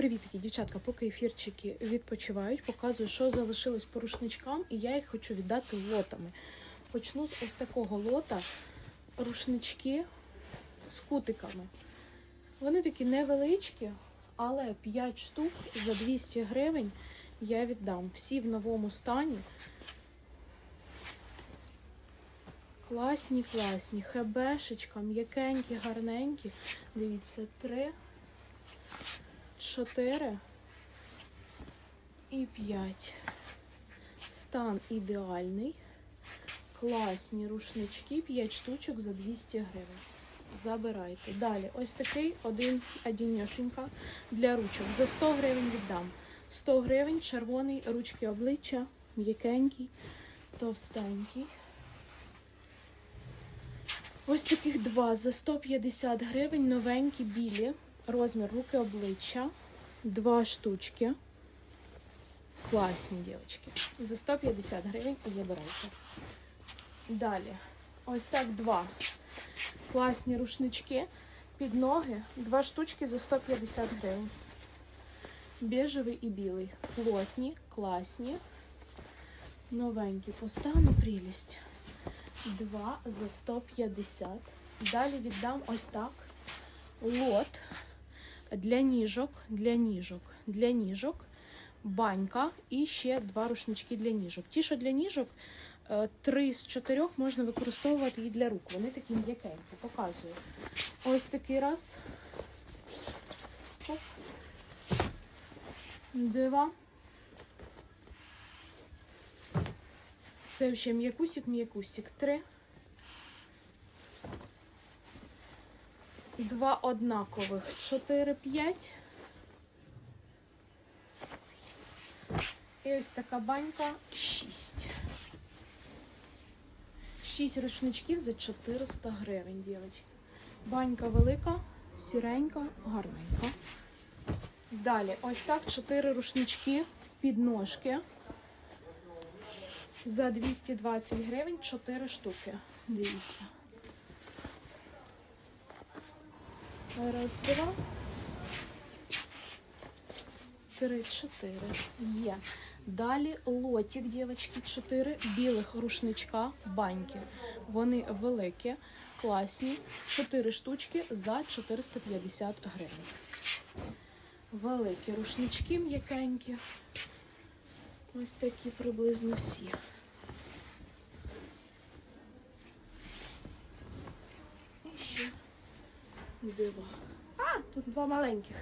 Привітки, дівчатка, поки ефірчики відпочивають, показую, що залишилось по рушничкам, і я їх хочу віддати лотами. Почну з ось такого лота рушнички з кутиками. Вони такі невеличкі, але 5 штук за 200 гривень я віддам. Всі в новому стані. Класні, класні. Хебешечка, м'якенькі, гарненькі. Дивіться, три. 4 і 5. Стан ідеальний. Класні рушнички, 5 штучок за 200 гривень. Забирайте. Далі, ось такий один одіньошенька для ручок. За 100 гривень віддам. 100 гривень, червоний, ручки обличчя, м'якенький, товстенький. Ось таких два за 150 гривень, новенькі, білі. Розмір руки обличчя. Два штучки. Класні дівчатки. За 150 гривень забирайте. Далі. Ось так два. Класні рушнички. Під ноги. Два штучки за 150 гривень. Біжевий і білий. Плотні, класні. Новенькі по стану. Два за 150. Далі віддам ось так. Лот для ніжок, для ніжок, для ніжок, банька і ще два рушнички для ніжок. Ті, що для ніжок, е, три з чотирьох можна використовувати і для рук. Вони такі м'якенькі, показую. Ось такий раз. Оп. Два. Це ще м'якусик, м'якусик. Три. Два однакових. Чотири, п'ять. І ось така банька. Шість. Шість рушничків за 400 гривень, дівчатки. Банька велика, сіренька, гарненька. Далі, ось так, чотири рушнички під ножки. За 220 гривень 4 штуки. Дивіться. Раз, два. Три, чотири. Є. Далі лотик, дівчатки, чотири білих рушничка баньки. Вони великі, класні. Чотири штучки за 450 гривень. Великі рушнички м'якенькі. Ось такі приблизно всі. Два. А, тут два маленьких.